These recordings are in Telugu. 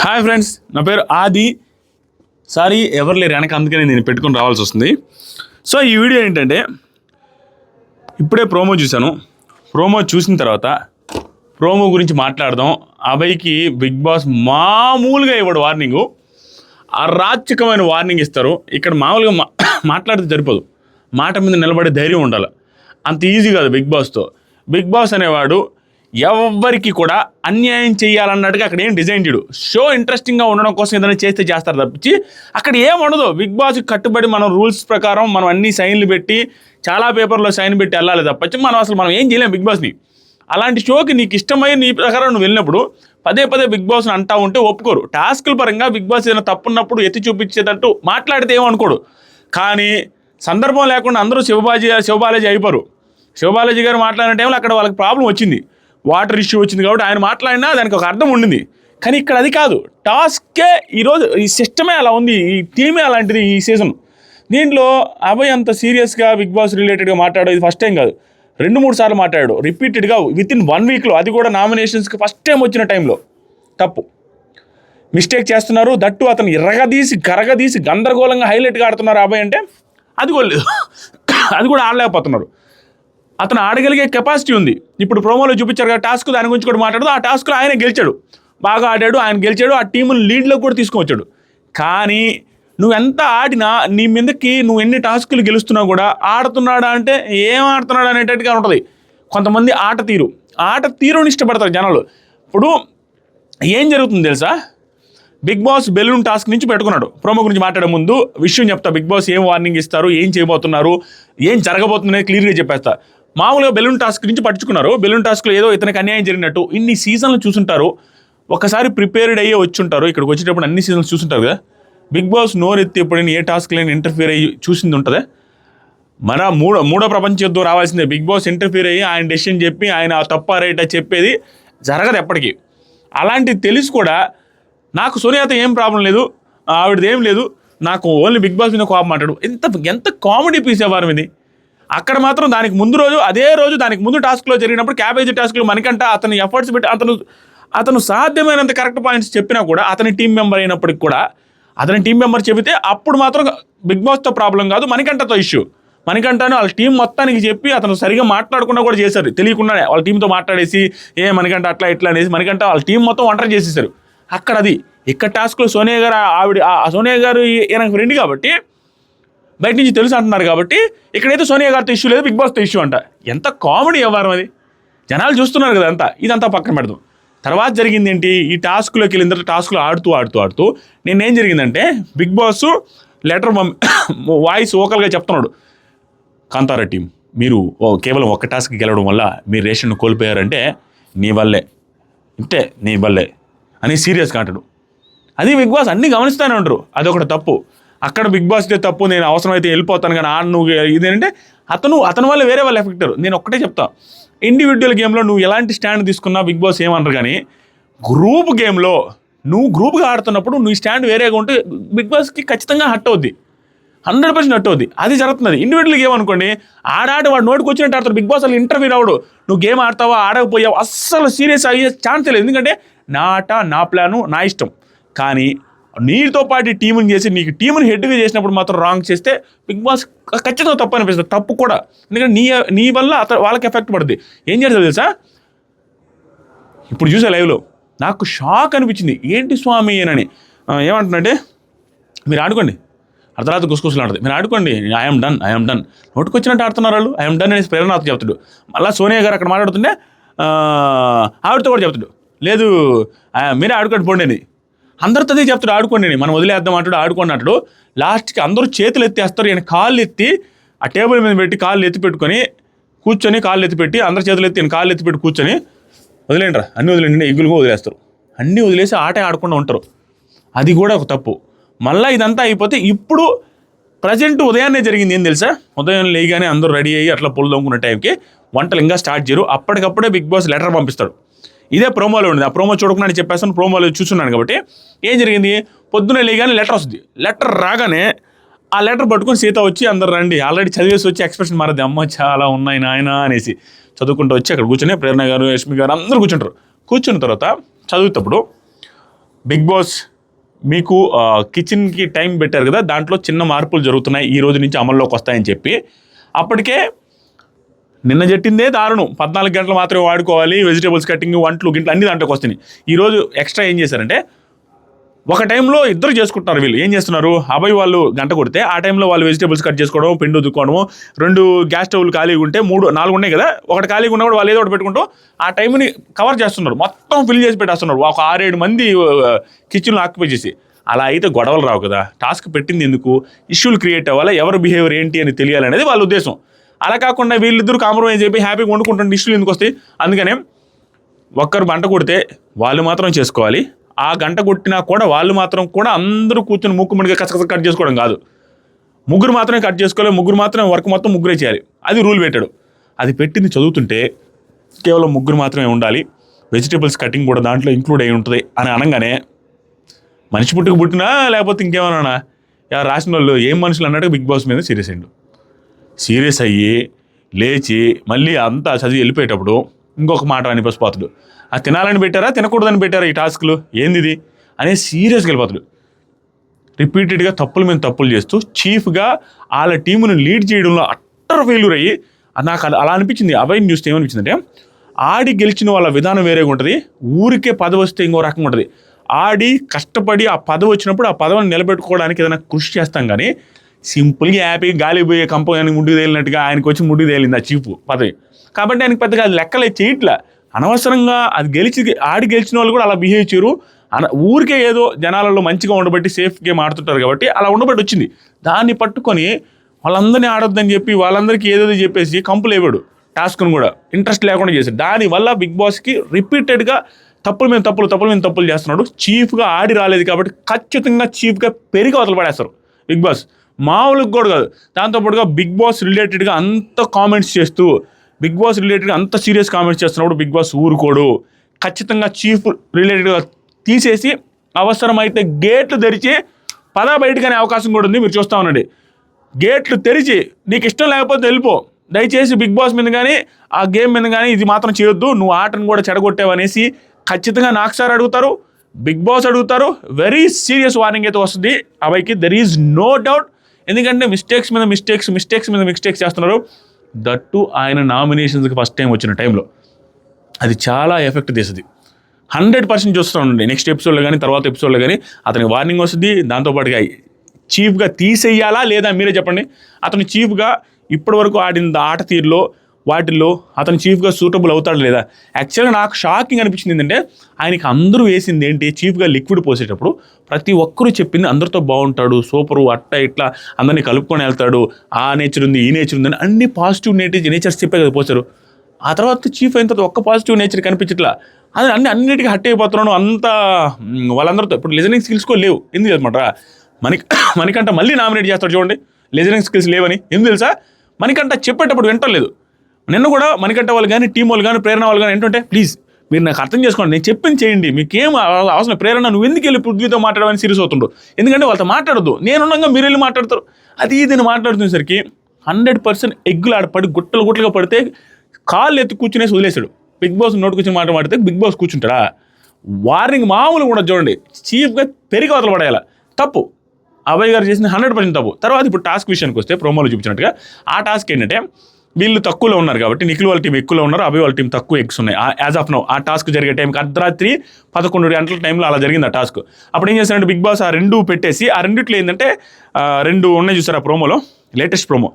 హాయ్ ఫ్రెండ్స్ నా పేరు ఆది. సారీ ఎవరు లేరు వెనక అందుకనే నేను పెట్టుకొని రావాల్సి వస్తుంది. సో ఈ వీడియో ఏంటంటే ఇప్పుడే ప్రోమో చూశాను. ప్రోమో చూసిన తర్వాత ప్రోమో గురించి మాట్లాడదాం. అభయ్కి బిగ్ బాస్ మామూలుగా ఇవ్వడు వార్నింగు. అరాచకమైన వార్నింగ్ ఇస్తారు. ఇక్కడ మామూలుగా మా మాట్లాడితే సరిపోదు. మాట మీద నిలబడే ధైర్యం ఉండాలి. అంత ఈజీ కాదు బిగ్ బాస్తో. బిగ్ బాస్ అనేవాడు ఎవరికి కూడా అన్యాయం చేయాలన్నట్టుగా అక్కడ ఏం డిజైన్ చేయడు. షో ఇంట్రెస్టింగ్గా ఉండడం కోసం ఏదైనా చేస్తే చేస్తారు తప్పించి అక్కడ ఏం ఉండదు. బిగ్ బాస్కి కట్టుబడి మనం రూల్స్ ప్రకారం మనం అన్ని సైన్లు పెట్టి చాలా పేపర్లో సైన్ పెట్టి వెళ్ళాలి తప్పించి మనం అసలు మనం ఏం చేయలేం బిగ్ బాస్ని అలాంటి షోకి నీకు ఇష్టమైన నీ ప్రకారం నువ్వు వెళ్ళినప్పుడు పదే పదే బిగ్ బాస్ని అంటా ఉంటే ఒప్పుకోరు. టాస్కుల పరంగా బిగ్ బాస్ ఏదైనా తప్పున్నప్పుడు ఎత్తి చూపించేటట్టు మాట్లాడితే ఏమనుకోడు కానీ సందర్భం లేకుండా అందరూ శివబాజీ శివబాలాజీ అయిపోరు. శివబాలాజీ గారు మాట్లాడిన టైంలో అక్కడ వాళ్ళకి ప్రాబ్లం వచ్చింది. వాటర్ ఇష్యూ వచ్చింది కాబట్టి ఆయన మాట్లాడినా దానికి ఒక అర్థం ఉండింది. కానీ ఇక్కడ అది కాదు. టాస్కే ఈరోజు ఈ సిస్టమే అలా ఉంది. ఈ టీమే అలాంటిది ఈ సీజన్. దీంట్లో అభయ్ అంత సీరియస్గా బిగ్ బాస్ రిలేటెడ్గా మాట్లాడేది ఫస్ట్ టైం కాదు. రెండు మూడు సార్లు మాట్లాడాడు. రిపీటెడ్గా విత్ ఇన్ వన్ వీక్లో. అది కూడా నామినేషన్స్కి ఫస్ట్ టైం వచ్చిన టైంలో. తప్పు. మిస్టేక్ చేస్తున్నారు. దట్టు అతను ఎర్రగదీసి కరగదీసి గందరగోళంగా హైలైట్గా ఆడుతున్నారు అబ్బాయి అంటే అది కూడా లేదు. అది కూడా ఆడలేకపోతున్నారు. అతను ఆడగలిగే కెపాసిటీ ఉంది. ఇప్పుడు ప్రోమోలో చూపించారు కదా టాస్క్ దాని గురించి కూడా మాట్లాడదు. ఆ టాస్క్లో ఆయన గెలిచాడు. బాగా ఆడాడు ఆయన గెలిచాడు ఆ టీముని లీడ్లో కూడా తీసుకొచ్చాడు కానీ నువ్వు ఎంత ఆడినా నీ మీదకి నువ్వు ఎన్ని టాస్కులు గెలుస్తున్నా కూడా ఆడుతున్నాడా అంటే ఏం ఆడుతున్నాడు అనేటట్టుగా ఉంటుంది. కొంతమంది ఆట తీరు. ఆట తీరుని ఇష్టపడతారు జనాలు. ఇప్పుడు ఏం జరుగుతుంది తెలుసా? బిగ్ బాస్ బెలూన్ టాస్క్ నుంచి పెట్టుకున్నాడు. ప్రోమో గురించి మాట్లాడే ముందు విషయం చెప్తా. బిగ్ బాస్ ఏం వార్నింగ్ ఇస్తారు? ఏం చేయబోతున్నారు? ఏం జరగబోతుందనేది క్లియర్గా చెప్పేస్తా. మామూలుగా బెలూన్ టాస్క్ నుంచి పట్టుకున్నారు బెలూన్ టాస్క్లో ఏదో ఇతనికి అన్యాయం జరిగినట్టు ఇన్ని సీజన్లు చూసుంటారు. ఒకసారి ప్రిపేర్డ్ అయ్యే వచ్చి ఉంటారు ఇక్కడికి వచ్చేటప్పుడు అన్ని సీజన్స్ చూసుంటారు కదా. బిగ్ బాస్ నోరెత్తి ఎత్తి ఎప్పుడైనా ఏ టాస్క్ లేని ఇంటర్ఫియర్ అయ్యి చూసింది ఉంటుందా? మన మూడో మూడో ప్రపంచ యుద్ధం రావాల్సిందే. బిగ్ బాస్ ఇంటర్ఫియర్ అయ్యి ఆయన డెసిషన్ చెప్పి ఆయన తప్ప రైట్ చెప్పేది జరగదు ఎప్పటికీ. అలాంటిది తెలిసి కూడా నాకు సూర్యాత ఏం ప్రాబ్లం లేదు. ఆవిడది ఏం లేదు. నాకు ఓన్లీ బిగ్ బాస్ మీద కోపం మాట్లాడు. ఎంత ఎంత కామెడీ పీస్ వ్యవహారం ఇది. అక్కడ మాత్రం దానికి ముందు రోజు అదే రోజు దానికి ముందు టాస్క్లో జరిగినప్పుడు క్యాబేజీ టాస్క్లు మనకంట అతని ఎఫర్ట్స్ పెట్టి అతను అతను సాధ్యమైనంత కరెక్ట్ పాయింట్స్ చెప్పినా కూడా అతని టీం మెంబర్ అయినప్పటికి కూడా అతని టీం మెంబర్ చెబితే అప్పుడు మాత్రం బిగ్ బాస్తో ప్రాబ్లం కాదు మనకంటతో ఇష్యూ. మనకంటాను వాళ్ళ టీం మొత్తానికి చెప్పి అతను సరిగా మాట్లాడకుండా కూడా చేశారు. తెలియకుండానే వాళ్ళ టీంతో మాట్లాడేసి ఏ మనకంట అట్లా ఇట్లా అనేసి మనకంట వాళ్ళ టీం మొత్తం ఒంటరి చేసేసారు. అక్కడ అది ఇక్కడ టాస్క్లో సోనియా గారు ఆవిడ ఆ సోనియా గారు ఈయన ఫ్రెండ్ కాబట్టి బయట నుంచి తెలుసు అంటున్నారు కాబట్టి ఇక్కడైతే సోనియా గారితో ఇష్యూ లేదు బిగ్ బాస్తో ఇష్యూ అంట. ఎంత కామెడీ వ్యవహారం అది. జనాలు చూస్తున్నారు కదా అంతా. ఇదంతా పక్కన పెడదాం. తర్వాత జరిగింది ఏంటి ఈ టాస్క్లోకి వెళ్ళిన తర్వాత టాస్క్లో ఆడుతూ ఆడుతూ ఆడుతూ నేనేం జరిగిందంటే బిగ్ బాస్ లెటర్ వాయిస్ ఓకల్గా చెప్తున్నాడు. కాంతారా టీం మీరు ఓ కేవలం ఒక్క టాస్క్ గెలవడం వల్ల మీరు రేషన్ కోల్పోయారంటే నీ వల్లే. ఇంతే నీ వల్లే. అని సీరియస్గా అంటాడు. అది బిగ్ బాస్ అన్నీ గమనిస్తూనే ఉంటారు. అదొకటి తప్పు. అక్కడ బిగ్ బాస్ దే తప్పు నేను అవసరమైతే వెళ్ళిపోతాను కానీ ఆ నువ్వు ఇదేంటంటే అతను అతని వల్ల వేరే వాళ్ళు ఎఫెక్ట్ అయ్యారు. నేను ఒక్కటే చెప్తా. ఇండివిజువల్ గేమ్లో నువ్వు ఎలాంటి స్టాండ్ తీసుకున్నా బిగ్ బాస్ ఏమనరు కానీ గ్రూప్ గేమ్లో నువ్వు గ్రూప్గా ఆడుతున్నప్పుడు నువ్వు స్టాండ్ వేరేగా ఉంటే బిగ్ బాస్కి ఖచ్చితంగా హట్ అవుద్ది. హండ్రెడ్ పర్సెంట్ హట్ అవుద్ది. అది జరుగుతుంది ఇండివిజువల్ గేమ్ అనుకోండి ఆడాడు వాడు నోటికి వచ్చినట్టు ఆడతాడు. బిగ్ బాస్ అసలు ఇంటర్వ్యూ రావడు నువ్వు గేమ్ ఆడతావా ఆడకపోయావు అస్సలు సీరియస్ అయ్యే ఛాన్స్ లేదు. ఎందుకంటే నా ఆట నా ప్లాను నా ఇష్టం. కానీ నీతో పాటు టీముని చేసి నీకు టీముని హెడ్గా చేసినప్పుడు మాత్రం రాంగ్ చేస్తే బిగ్ బాస్ ఖచ్చితంగా తప్పు అనిపిస్తుంది. తప్పు కూడా. ఎందుకంటే నీ నీ వల్ల అతను వాళ్ళకి ఎఫెక్ట్ పడుతుంది ఏం చేస్తారు తెలుసా? ఇప్పుడు చూసా లైవ్లో నాకు షాక్ అనిపించింది. ఏంటి స్వామి అని. ఏమంటున్నాంటే మీరు ఆడుకోండి. అర్ధరాత్రి గుసగుసలు ఆడదు మీరు ఆడుకోండి. ఐఎమ్ డన్ ఐఎమ్ డన్ నోటుకొచ్చినట్టు ఆడుతున్నారు వాళ్ళు. ఐఎమ్ డన్ అనేసి ప్రేరణతో చెప్తాడు. మళ్ళీ సోనియా గారు అక్కడ మాట్లాడుతుంటే ఆవిడతో కూడా చెప్తాడు. లేదు మీరే ఆడుకోండి పోండి అందరితో అదే చెప్తాడు ఆడుకోండి మనం వదిలేద్దాం అంటాడు ఆడుకోండి అంటాడు. లాస్ట్కి అందరూ చేతులు ఎత్తేస్తారు ఈయన కాళ్ళు ఎత్తి ఆ టేబుల్ మీద పెట్టి కాళ్ళు ఎత్తి పెట్టుకొని కూర్చొని కాళ్ళు ఎత్తి పెట్టి అందరు చేతులు ఎత్తి ఈయన కాళ్ళు ఎత్తి పెట్టి కూర్చొని వదిలేండిరా అన్నీ వదిలేండి ఎగ్గులుగా వదిలేస్తారు. అన్నీ వదిలేసి ఆట ఆడకుండా ఉంటారు. అది కూడా ఒక తప్పు. మళ్ళీ ఇదంతా అయిపోతే ఇప్పుడు ప్రజెంట్ ఉదయాన్నే జరిగింది ఏం తెలుసా? ఉదయం లేగానే అందరూ రెడీ అయ్యి అట్లా పొలు దొంగుకున్న టైంకి వంటలు ఇంకా స్టార్ట్ చేయరు. అప్పటికప్పుడే బిగ్ బాస్ లెటర్ పంపిస్తాడు. ఇదే ప్రోమోలో ఉంది. ఆ ప్రోమో చూడకుండా చెప్పేస్తాను ప్రోమోలో చూస్తున్నాను కాబట్టి ఏం జరిగింది? పొద్దున్నే లేగానే లెటర్ వస్తుంది. లెటర్ రాగానే ఆ లెటర్ పట్టుకొని సీత వచ్చి అందరు రండి. ఆల్రెడీ చదివేసి వచ్చి ఎక్స్ప్రెషన్ మారది అమ్మ చాలా ఉన్నాయి నాయన అనేసి చదువుకుంటూ వచ్చి అక్కడ కూర్చొని ప్రేరణ గారు యష్మి గారు అందరూ కూర్చుంటారు. కూర్చున్న తర్వాత చదువుతప్పుడు బిగ్ బాస్ మీకు కిచెన్కి టైం పెట్టారు కదా? దాంట్లో చిన్న మార్పులు జరుగుతున్నాయి. ఈ రోజు నుంచి అమల్లోకి వస్తాయని చెప్పి అప్పటికే నిన్న చెట్టిందే దారుణం. పద్నాలుగు గంటలు మాత్రమే వాడుకోవాలి వెజిటేబుల్స్ కటింగ్ వంటలు గింట్లు అన్ని దాంట్లోకి వస్తున్నాయి. ఈరోజు ఎక్స్ట్రా ఏం చేశారంటే ఒక టైంలో ఇద్దరు చేసుకుంటున్నారు వీళ్ళు. ఏం చేస్తున్నారు? అబ్బాయి వాళ్ళు గంట కొడితే ఆ టైంలో వాళ్ళు వెజిటేబుల్స్ కట్ చేసుకోవడం పిండి ఉతుక్కోవడం రెండు గ్యాస్ స్టవ్లు ఖాళీగా ఉంటే మూడు నాలుగు ఉన్నాయి కదా ఒకటి ఖాళీగా ఉన్నా కూడా వాళ్ళు ఏదో ఒకటి పెట్టుకుంటూ ఆ టైంని కవర్ చేస్తున్నారు. మొత్తం ఫిల్ చేసి పెట్టేస్తున్నారు. ఒక ఆరేడు మంది కిచెన్లో ఆక్యుపై చేసి. అలా అయితే గొడవలు రావు కదా. టాస్క్ పెట్టింది ఎందుకు? ఇష్యూలు క్రియేట్ అవ్వాలి? ఎవరి బిహేవియర్ ఏంటి అని తెలియాలనేది వాళ్ళ ఉద్దేశం. అలా కాకుండా వీళ్ళిద్దరు కాంప్రమైజ్ చెప్పి హ్యాపీగా వండుకుంటున్న డిష్లు ఎందుకు వస్తాయి? అందుకనే ఒక్కరు గంట కొడితే వాళ్ళు మాత్రం చేసుకోవాలి. ఆ గంట కొట్టినా కూడా వాళ్ళు మాత్రం కూడా అందరూ కూర్చొని ముక్కుముడిగా కసకస కట్ చేసుకోవడం కాదు. ముగ్గురు మాత్రమే కట్ చేసుకోవాలి ముగ్గురు మాత్రమే వర్క్ మొత్తం ముగ్గురే చేయాలి. అది రూల్ పెట్టాడు. అది పెట్టింది చదువుతుంటే కేవలం ముగ్గురు మాత్రమే ఉండాలి. వెజిటేబుల్స్ కటింగ్ కూడా దాంట్లో ఇంక్లూడ్ అయి ఉంటుంది అని అనగానే మనిషి పుట్టుకు పుట్టినా లేకపోతే ఇంకేమన్నా రాసిన వాళ్ళు ఏం మనుషులు అన్నట్టు బిగ్ బాస్ మీద సీరియస్ అయ్యిండు. సీరియస్ అయ్యి లేచి మళ్ళీ అంతా చదివి వెళ్ళిపోయేటప్పుడు ఇంకొక మాట అని పసిపోతాడు ఆ తినాలని పెట్టారా? తినకూడదని పెట్టారా ఈ టాస్క్లు? ఏందిది? అనే సీరియస్గా వెళ్ళిపోతాడు. రిపీటెడ్గా తప్పులు మీద తప్పులు చేస్తూ చీఫ్గా వాళ్ళ టీమును లీడ్ చేయడంలో అట్టర్ ఫెయిల్యూర్ అయ్యి అది నాకు అలా అలా అనిపించింది. అవైన్ న్యూస్ ఏమనిపించిందంటే ఆడి గెలిచిన వాళ్ళ విధానం వేరేగా ఉంటుంది. ఊరికే పదవి వస్తే ఇంకో రకంగా ఉంటుంది. ఆడి కష్టపడి ఆ పదవి వచ్చినప్పుడు ఆ పదవిని నిలబెట్టుకోవడానికి ఏదైనా కృషి చేస్తాం కానీ సింపుల్గా హ్యాపీగా గాలి పోయే కంపెనీ ముడ్డు తేలినట్టుగా ఆయనకు వచ్చి ముడ్డు తేలింది ఆ చీఫ్ పదవి. కాబట్టి ఆయనకు పెద్దగా అది లెక్కలే చేయట్లే అనవసరంగా అది గెలిచి ఆడి గెలిచిన వాళ్ళు కూడా అలా బిహేవ్ చేయరు. అన ఊరికే ఏదో జనాలలో మంచిగా ఉండబట్టి సేఫ్ గేమ్ ఆడుతుంటారు కాబట్టి అలా ఉండబట్టి వచ్చింది. దాన్ని పట్టుకొని వాళ్ళందరినీ ఆడొద్దని చెప్పి వాళ్ళందరికీ ఏదేదో చెప్పేసి కంపులు వేవాడు టాస్క్ను కూడా ఇంట్రెస్ట్ లేకుండా చేశాడు. దానివల్ల బిగ్ బాస్కి రిపీటెడ్గా తప్పుల మీద తప్పులు తప్పుల మీద తప్పులు చేస్తున్నాడు. చీఫ్గా ఆడి రాలేదు కాబట్టి ఖచ్చితంగా చీఫ్గా పెరిగి అవతల పడేస్తారు బిగ్ బాస్. మామూలుగా కూడా కాదు. దాంతోపాటుగా బిగ్ బాస్ రిలేటెడ్గా అంత కామెంట్స్ చేస్తూ బిగ్ బాస్ రిలేటెడ్గా అంత సీరియస్ కామెంట్స్ చేస్తున్నప్పుడు బిగ్ బాస్ ఊరుకోడు. ఖచ్చితంగా చీఫ్ రిలేటెడ్గా తీసేసి అవసరమైతే గేట్లు తెరిచి పద బయటకు అనే అవకాశం కూడా ఉంది. మీరు చూస్తూ ఉండండి. గేట్లు తెరిచి నీకు ఇష్టం లేకపోతే వెళ్ళిపో. దయచేసి బిగ్ బాస్ మీద కానీ ఆ గేమ్ మీద కానీ ఇది మాత్రం చేయొద్దు. నువ్వు ఆటను కూడా చెడగొట్టావు అనేసి ఖచ్చితంగా నాకు సార్ అడుగుతారు. బిగ్ బాస్ అడుగుతారు. వెరీ సీరియస్ వార్నింగ్ అయితే వస్తుంది. అబ్బాయికి దెర్ ఈజ్ నో డౌట్ ఎందుకంటే మిస్టేక్స్ మీద మిస్టేక్స్ మిస్టేక్స్ మీద మిస్టేక్స్ చేస్తున్నారు. దట్టు ఆయన నామినేషన్స్కి ఫస్ట్ టైం వచ్చిన టైంలో అది చాలా ఎఫెక్ట్ తీసింది. హండ్రెడ్ పర్సెంట్ చూస్తూ ఉండండి నెక్స్ట్ ఎపిసోడ్లో కానీ తర్వాత ఎపిసోడ్లో కానీ అతనికి వార్నింగ్ వస్తుంది. దాంతోపాటుగా చీఫ్గా తీసేయాలా లేదా మీరే చెప్పండి. అతను చీఫ్గా ఇప్పటివరకు ఆడిన ఆట తీరులో వాటిల్లో అతను చీఫ్గా సూటబుల్ అవుతాడు లేదా? యాక్చువల్గా నాకు షాకింగ్ అనిపించింది ఏంటంటే ఆయనకి అందరూ వేసింది ఏంటి? చీఫ్గా లిక్విడ్ పోసేటప్పుడు ప్రతి ఒక్కరూ చెప్పింది అందరితో బాగుంటాడు సూపరు అట్ట ఇట్లా అందరినీ కలుపుకొని వెళ్తాడు ఆ నేచర్ ఉంది ఈ నేచర్ ఉంది అని అన్ని పాజిటివ్ నేటివ్ నేచర్స్ చెప్పే కదా పోసారు ఆ తర్వాత చీఫ్ అయిన తర్వాత ఒక్క పాజిటివ్ నేచర్ కనిపించట్లా? అది అన్ని అన్నిటికీ హట్ అయిపోతున్నాను అంత వాళ్ళందరితో ఇప్పుడు లిజనింగ్ స్కిల్స్ కూడా లేవు. ఎందుకు అనమాట మనకి మనకంట మళ్ళీ నామినేట్ చేస్తాడు చూడండి. లిజనింగ్ స్కిల్స్ లేవని. ఎందుకు తెలుసా? మనకంట చెప్పేటప్పుడు వింటలేదు నిన్న కూడా మణికట్ట వాళ్ళు కానీ టీం వాళ్ళు కానీ ప్రేరణ వాళ్ళు కానీ ఏంటంటే ప్లీజ్ మీరు నాకు అర్థం చేసుకోండి నేను చెప్పింది చేయండి. మీకేం అవసరం ప్రేరణ నువ్వు ఎందుకు వెళ్ళి పృథ్వీతో మాట్లాడమని సీరియస్ అవుతుండు ఎందుకంటే వాళ్ళతో మాట్లాడద్దు. నేనున్నాగా మీరు వెళ్ళి మాట్లాడతారు. అది దీన్ని మాట్లాడుతున్నసరికి హండ్రెడ్ పర్సెంట్ ఎగ్గులు ఆడ పడి గుట్టలు గుట్టలుగా పడితే కాళ్ళు ఎత్తి కూర్చునేసి వదిలేశాడు. బిగ్ బాస్ నోటుకొచ్చిన మాట మాడితే బిగ్ బాస్ కూర్చుంటాడా? వార్నింగ్ మామూలు కూడా చూడండి చీఫ్గా పెరిగి వదలు పడేయాల. తప్పు. అభయ్ గారు చేసిన హండ్రెడ్ పర్సెంట్ తప్పు. తర్వాత ఇప్పుడు టాస్క్ విషయానికి వస్తే ప్రోమోలో చూపించినట్టుగా ఆ టాస్క్ ఏంటంటే వీళ్ళు తక్కువలో ఉన్నారు కాబట్టి నిఖిల్ వాళ్ళ టీం ఎక్కువలో ఉన్నారు అభి వాళ్ళ టీం తక్కువ ఎగ్స్ ఉన్నాయి. యాజ్ ఆఫ్ నో ఆ టాస్క్ జరిగే టైంకి అర్ధరాత్రి పదకొండు గంటల టైంలో అలా జరిగింది ఆ టాస్క్ అప్పుడు ఏం చేశారంటే బిగ్ బాస్ ఆ రెండు పెట్టేసి ఆ రెండిట్లో ఏంటంటే రెండు ఉన్నాయి చూసారు ఆ ప్రోమోలో లేటెస్ట్ ప్రోమో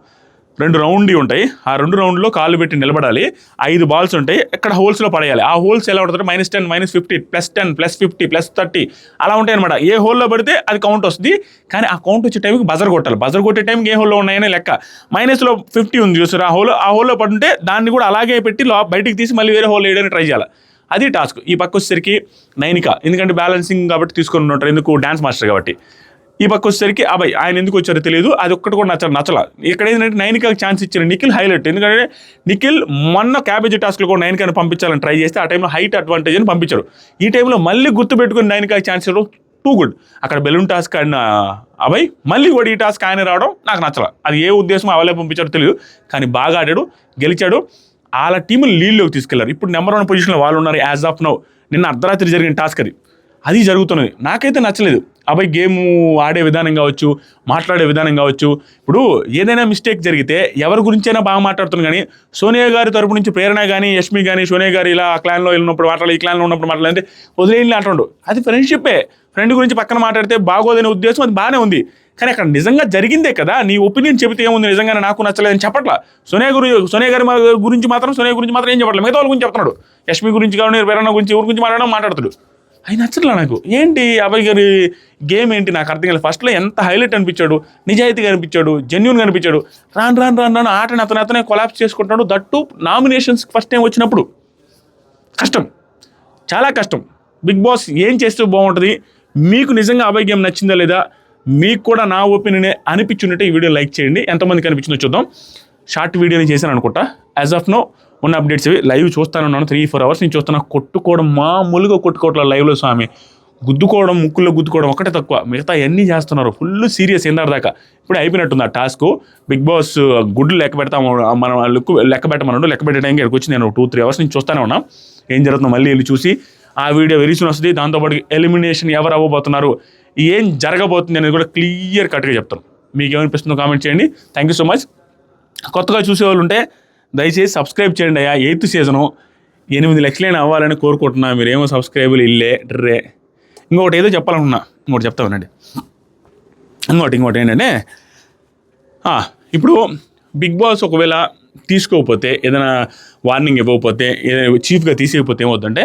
రెండు రౌండ్ ఉంటాయి. ఆ రెండు రౌండ్లో కాళ్ళు పెట్టి నిలబడాలి. ఐదు బాల్స్ ఉంటాయి. ఎక్కడ హోల్స్లో పడేయాలి. ఆ హోల్స్ ఎలా ఉంటుంది minus ten minus fifty plus ten plus fifty plus thirty అలా ఉంటాయి అనమాట ఏ హోల్లో పడితే అది కౌంట్ వస్తుంది. కానీ ఆ కౌంట్ వచ్చే టైంకి బజర్ కొట్టాలి. బజర్ కొట్టే టైంకి ఏ హోల్లో ఉన్నాయని లెక్క. మైనస్లో ఫిఫ్టీ ఉంది చూసారు? ఆ హోల్ ఆ హోల్లో పడుంటే దాన్ని కూడా అలాగే పెట్టి లో బయటికి తీసి మళ్ళీ వేరే హోల్ వేయడానికి ట్రై చేయాలి. అది టాస్క్. ఈ పక్క వచ్చేసరికి నైనిక. ఎందుకంటే బ్యాలెన్సింగ్ కాబట్టి తీసుకొని ఉంటారు. ఎందుకు? డ్యాన్స్ మాస్టర్ కాబట్టి. ఈ పక్క వచ్చేసరికి అబ్బాయి ఆయన ఎందుకు వచ్చారో తెలియదు అది ఒక్కటి కూడా నచ్చ నచ్చల. ఇక్కడ ఏంటంటే నైన్కి ఛాన్స్ ఇచ్చారు నిఖిల్ హైలైట్. ఎందుకంటే నిఖిల్ మొన్న క్యాబేజీ టాస్క్లో కూడా నైనికాని పంపించాలని ట్రై చేస్తే ఆ టైంలో హైట్ అడ్వాంటేజ్ అని పంపించారు. ఈ టైంలో మళ్ళీ గుర్తుపెట్టుకుని నైన్కి ఛాన్స్ ఇవ్వడం టూ గుడ్. అక్కడ బెలూన్ టాస్క్ ఆడిన అబ్బాయి మళ్ళీ కూడా ఈ టాస్క్ ఆయన రావడం నాకు నచ్చల. అది ఏ ఉద్దేశం అవలే పంపించారో తెలియదు కానీ బాగా ఆడాడు గెలిచాడు. వాళ్ళ టీములు లీడ్లోకి తీసుకెళ్ళారు. ఇప్పుడు నెంబర్ వన్ పొజిషన్లో వాళ్ళు ఉన్నారు యాజ్ ఆఫ్ నౌ. నిన్న అర్ధరాత్రి జరిగిన టాస్క్ అది. అది జరుగుతున్నది. నాకైతే నచ్చలేదు. అబ్బాయి గేమ్ ఆడే విధానం కావచ్చు మాట్లాడే విధానం కావచ్చు. ఇప్పుడు ఏదైనా మిస్టేక్ జరిగితే ఎవరి గురించైనా బాగా మాట్లాడుతున్నాను కానీ సోనియా గారి తరపు నుంచి ప్రేరణ కానీ యష్మి కానీ సోనియా గారు ఇలా ఆ క్లాన్లో వెళ్ళినప్పుడు మాట్లాడాలి ఈ క్లాన్లో ఉన్నప్పుడు మాట్లాడంటే వదిలేయండి అంటుండు. అది ఫ్రెండ్షిప్పే ఫ్రెండ్ గురించి పక్కన మాట్లాడితే బాగోదనే ఉద్దేశం అది బాగానే ఉంది. కానీ అక్కడ నిజంగా జరిగిందే కదా నీ ఒపీనియన్ చెబితే ఏముంది నిజంగా నాకు నచ్చలేదని చెప్పట్లా? సోనియా గురి సోనియా గారి మా- గురించి మాత్రం సోనియా గురించి మాత్రం ఏం చెప్పట్లేదు మిగతా వాళ్ళ గురించి చెప్తున్నాడు. యష్మి గురించి కానీ ప్రేరణ గురించి ఎవరి గురించి మాట్లాడడం మాట్లాడుతాడు. అవి నచ్చట్లా నాకు. ఏంటి అబ్బాయి గారి గేమ్ ఏంటి? నాకు అర్థం కాలేదు. ఫస్ట్లో ఎంత హైలైట్ అనిపించాడు? నిజాయితీగా అనిపించాడు జెన్యున్గా అనిపించాడు రాను రాను రాను రాను ఆటని అతను అతనే కొలాప్స్ చేసుకుంటాడు దట్టు నామినేషన్స్ ఫస్ట్ టైం వచ్చినప్పుడు. కష్టం. చాలా కష్టం. బిగ్ బాస్ ఏం చేస్తే బాగుంటుంది? మీకు నిజంగా అబ్బాయి గేమ్ నచ్చిందా లేదా? మీకు కూడా నా ఒపీనియనే అనిపించుంటే ఈ వీడియో లైక్ చేయండి. ఎంతమందికి అనిపించిందో చూద్దాం. షార్ట్ వీడియోని చేశాను అనుకుంటా. యాజ్ ఆఫ్ నో ఉన్న అప్డేట్స్ ఇవి. లైవ్ చూస్తాను ఉన్నాను త్రీ ఫోర్ అవర్స్ నుంచి చూస్తున్నా. కొట్టుకోవడం మామూలుగా కొట్టుకోవట్లేదు లైవ్లో స్వామి. గుద్దుకోవడం ముక్కుల్లో గుద్దుకోవడం ఒకటే తక్కువ. మిగతా అన్నీ చేస్తున్నారు. ఫుల్ సీరియస్ ఏందారు దాకా. ఇప్పుడు అయిపోయినట్టుంది ఆ టాస్క్ బిగ్ బాస్ గుడ్లు లెక్క పెడతాము. మనం లుక్ లెక్క పెట్టమన్నాడు. లెక్క పెట్టడానికి ఇక్కడికి వచ్చి నేను టూ త్రీ అవర్స్ నుంచి చూస్తానే ఉన్నా. ఏం జరుగుతుందో మళ్ళీ వెళ్ళి చూసి ఆ వీడియో వెరీ వస్తుంది. దాంతోపాటు ఎలిమినేషన్ ఎవరు అవ్వబోతున్నారు? ఏం జరగబోతుంది అనేది కూడా క్లియర్ కట్గా చెప్తాను. మీకు ఏమనిపిస్తుందో కామెంట్ చేయండి. థ్యాంక్ యూ సో మచ్ కొత్తగా చూసేవాళ్ళు ఉంటే దయచేసి సబ్స్క్రైబ్ చేయండి అయ్యా. ఎయిత్ సీజను ఎనిమిది లక్షలైన అవ్వాలని కోరుకుంటున్నా. మీరేమో సబ్స్క్రైబులు ఇల్లే డ్రే ఇంకొకటి ఏదో చెప్పాలనుకున్నా. ఇంకోటి చెప్తా వినండి. ఇంకోటి ఇంకోటి ఏంటంటే ఇప్పుడు బిగ్ బాస్ ఒకవేళ తీసుకోకపోతే ఏదైనా వార్నింగ్ ఇవ్వకపోతే ఏదైనా చీఫ్గా తీసేయకపోతే ఏమవుతుందంటే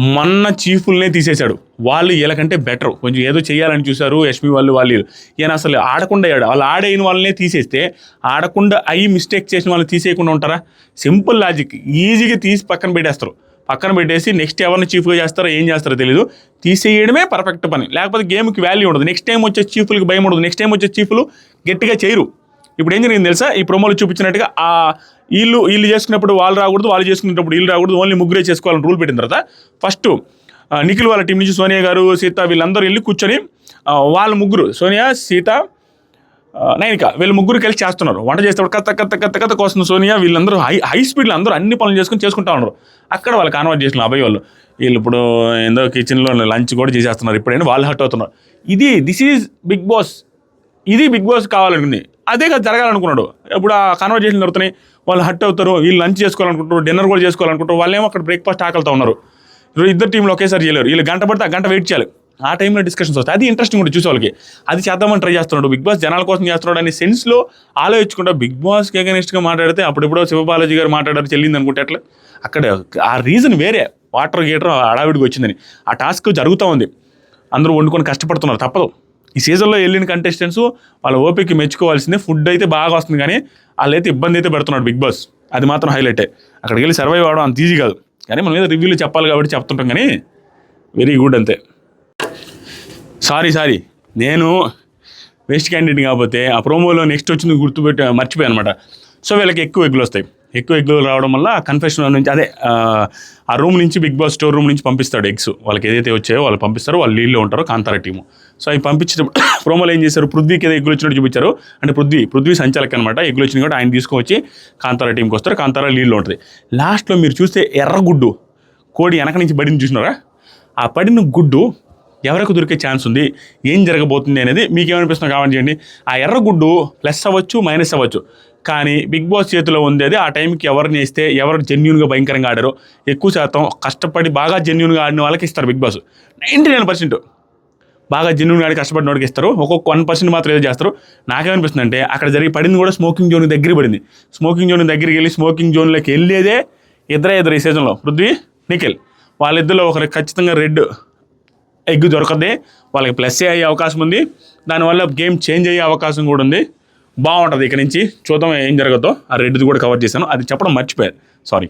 మొన్న చీఫ్లనే తీసేశాడు. వాళ్ళు వీళ్ళకంటే బెటర్ కొంచెం ఏదో చేయాలని చూశారు యష్మి వాళ్ళు వాళ్ళు ఈయన అసలు ఆడకుండా అయ్యాడు. వాళ్ళు ఆడైన వాళ్ళనే తీసేస్తే ఆడకుండా అయ్యి మిస్టేక్ చేసిన వాళ్ళని తీసేయకుండా ఉంటారా? సింపుల్ లాజిక్ ఈజీగా తీసి పక్కన పెట్టేస్తారు. పక్కన పెట్టేసి నెక్స్ట్ ఎవరిని చీఫ్గా చేస్తారో ఏం చేస్తారో తెలియదు తీసేయడమే పర్ఫెక్ట్ పని. లేకపోతే గేమ్కి వాల్యూ ఉండదు. నెక్స్ట్ టైం వచ్చే చీఫ్లకి భయం ఉండదు. నెక్స్ట్ టైం వచ్చే చీఫ్లు గట్టిగా చేయరు. ఇప్పుడు ఏం జరిగింది తెలుసా? ఈ ప్రోమోలు చూపించినట్టుగా ఆ వీళ్ళు వీళ్ళు చేసుకున్నప్పుడు వాళ్ళు రాకూడదు వాళ్ళు చేసుకునేటప్పుడు వీళ్ళు రాకూడదు ఓన్లీ ముగ్గురే చేసుకోవాలని రూల్ పెట్టిన తర్వాత ఫస్ట్ నిఖిల్ వాళ్ళ టీం నుంచి సోనియా గారు సీత వీళ్ళందరూ వెళ్ళి కూర్చొని వాళ్ళ ముగ్గురు సోనియా సీత నైనిక వీళ్ళు ముగ్గురు కలిసి చేస్తున్నారు. వంట చేసేటప్పుడు కత్త కత్త కత్త కత్త కోసం సోనియా వీళ్ళందరూ హై హై స్పీడ్లో అందరూ అన్ని పనులు చేసుకుని చేసుకుంటా ఉన్నారు. అక్కడ వాళ్ళు కాన్వర్ట్ చేసిన అబ్బాయి వాళ్ళు వీళ్ళు ఇప్పుడు ఏందో కిచెన్లో లంచ్ కూడా చేసేస్తున్నారు. ఇప్పుడైనా వాళ్ళు హట్ అవుతున్నారు. ఇది దిస్ ఈజ్ బిగ్ బాస్ ఇది బిగ్ బాస్ కావాలనుకుంది. అదే కదా జరగాలనుకున్నాడు. ఇప్పుడు ఆ కన్వర్జేషన్ జరుగుతున్నాయి. వాళ్ళు హట్ అవుతారు వీళ్ళు లంచ్ చేసుకోవాలనుకుంటారు డిన్నర్ కూడా చేసుకోవాలనుకుంటారు వాళ్ళేమో అక్కడ బ్రేక్ఫాస్ట్ ఆకలితో ఉన్నారు. ఇద్దరు టీంలో ఒకేసారి చేయలేరు. వీళ్ళు గంట పడితే ఆ గంట వెయిట్ చేయాలి. ఆ టైంలో డిస్కషన్స్ వస్తాయి. అది ఇంట్రెస్టింగ్ ఉంటుంది చూసే వాళ్ళకి అది చేద్దామని ట్రై చేస్తున్నాడు. బిగ్ బాస్ జనాల కోసం చేస్తున్నాడు అనే సెన్స్లో ఆలోచించుకుంటా బిగ్ బాస్కి ఎగనిస్ట్గా మాట్లాడితే అప్పుడెప్పుడో శివబాలాజీ గారు మాట్లాడారు చెల్లింది అనుకుంటే అట్లా. అక్కడ ఆ రీజన్ వేరే. వాటర్ గీటర్ హడావిడికి వచ్చిందని. ఆ టాస్క్ జరుగుతూ ఉంది. అందరూ వండుకొని కష్టపడుతున్నారు. తప్పదు. ఈ సీజన్లో వెళ్ళిన కంటెస్టెంట్స్ వాళ్ళ ఓపిక మెచ్చుకోవాల్సిందే ఫుడ్ అయితే బాగా వస్తుంది కానీ వాళ్ళైతే ఇబ్బంది అయితే పెడుతున్నాడు బిగ్ బాస్. అది మాత్రం హైలైటే అక్కడికి వెళ్ళి సర్వైవ్ అవ్వడం అంత ఈజీ కాదు. కానీ మనం ఏదో రివ్యూలు చెప్పాలి కాబట్టి చెప్తుంటాం కానీ వెరీ గుడ్ అంతే. సారీ సారీ నేను వేస్ట్ క్యాండిడేట్ కాకపోతే ఆ ప్రోమోలో నెక్స్ట్ వచ్చింది గుర్తుపెట్టి మర్చిపోయాను అనమాట సో వీళ్ళకి ఎక్కువ ఎగ్గులు వస్తాయి. ఎక్కువ ఎగ్లు రావడం వల్ల కన్ఫెషన్ నుంచి అదే ఆ, రూమ్ నుంచి బిగ్ బాస్ స్టోర్ రూమ్ నుంచి పంపిస్తాడు ఎగ్స్. వాళ్ళకి ఏదైతే వచ్చాయో వాళ్ళు పంపిస్తారో వాళ్ళు నీళ్ళు ఉంటారో కాంతార టీము సో అవి పంపించిన ప్రోమోలో ఏం చేశారు? పృథ్వీకి ఏదో ఎగ్గులు వచ్చినట్టు చూపించారు. అంటే పృథ్వీ పృథ్వీ సంచాలక్ అనమాట ఎగ్గులు వచ్చిన కూడా ఆయన తీసుకొచ్చి కాంతార టీంకి వస్తారు. కాంతార నీళ్ళు ఉంటుంది. లాస్ట్లో మీరు చూస్తే ఎర్రగుడ్డు కోడి వెనక నుంచి పడింది చూసినారా? ఆ పడిన గుడ్డు ఎవరికి దొరికే ఛాన్స్ ఉంది? ఏం జరగబోతుంది అనేది మీకు ఏమనిపిస్తుందో కామెంట్ చేయండి. ఆ ఎర్రగుడ్డు ప్లస్ అవ్వచ్చు మైనస్ అవ్వచ్చు. కానీ బిగ్ బాస్ చేతిలో ఉంది అది ఆ టైంకి ఎవరిని వేస్తే ఎవరు జెన్యున్గా భయంకరంగా ఆడారో ఎక్కువ శాతం కష్టపడి బాగా జెన్యున్గా ఆడిన వాళ్ళకి ఇస్తారు Bigg Boss. Ninety nine percent బాగా జెన్యున్గా ఆడి కష్టపడిన వాడికి ఇస్తారు. ఒక్కొక్క వన్ పర్సెంట్ మాత్రం ఏదో చేస్తారు. నాకేమనిపిస్తుంది అంటే అక్కడ జరిగి పడింది కూడా స్మోకింగ్ జోన్ దగ్గర పడింది. స్మోకింగ్ జోన్ దగ్గరికి వెళ్ళి స్మోకింగ్ జోన్లోకి వెళ్ళేదే ఇద్దరే ఇద్దరు ఈ సీజన్లో పృథ్వీ నిఖిల్ వాళ్ళిద్దరిలో ఒకరికి ఖచ్చితంగా రెడ్ ఎగ్ దొరకదే. వాళ్ళకి ప్లస్ అయ్యే అవకాశం ఉంది. దానివల్ల గేమ్ చేంజ్ అయ్యే అవకాశం కూడా ఉంది. బాగుంటుంది ఇక్కడ నుంచి. చూద్దాం ఏం జరగదో ఆ రెడ్ది కూడా కవర్ చేశాను. అది చెప్పడం మర్చిపోయారు. సారీ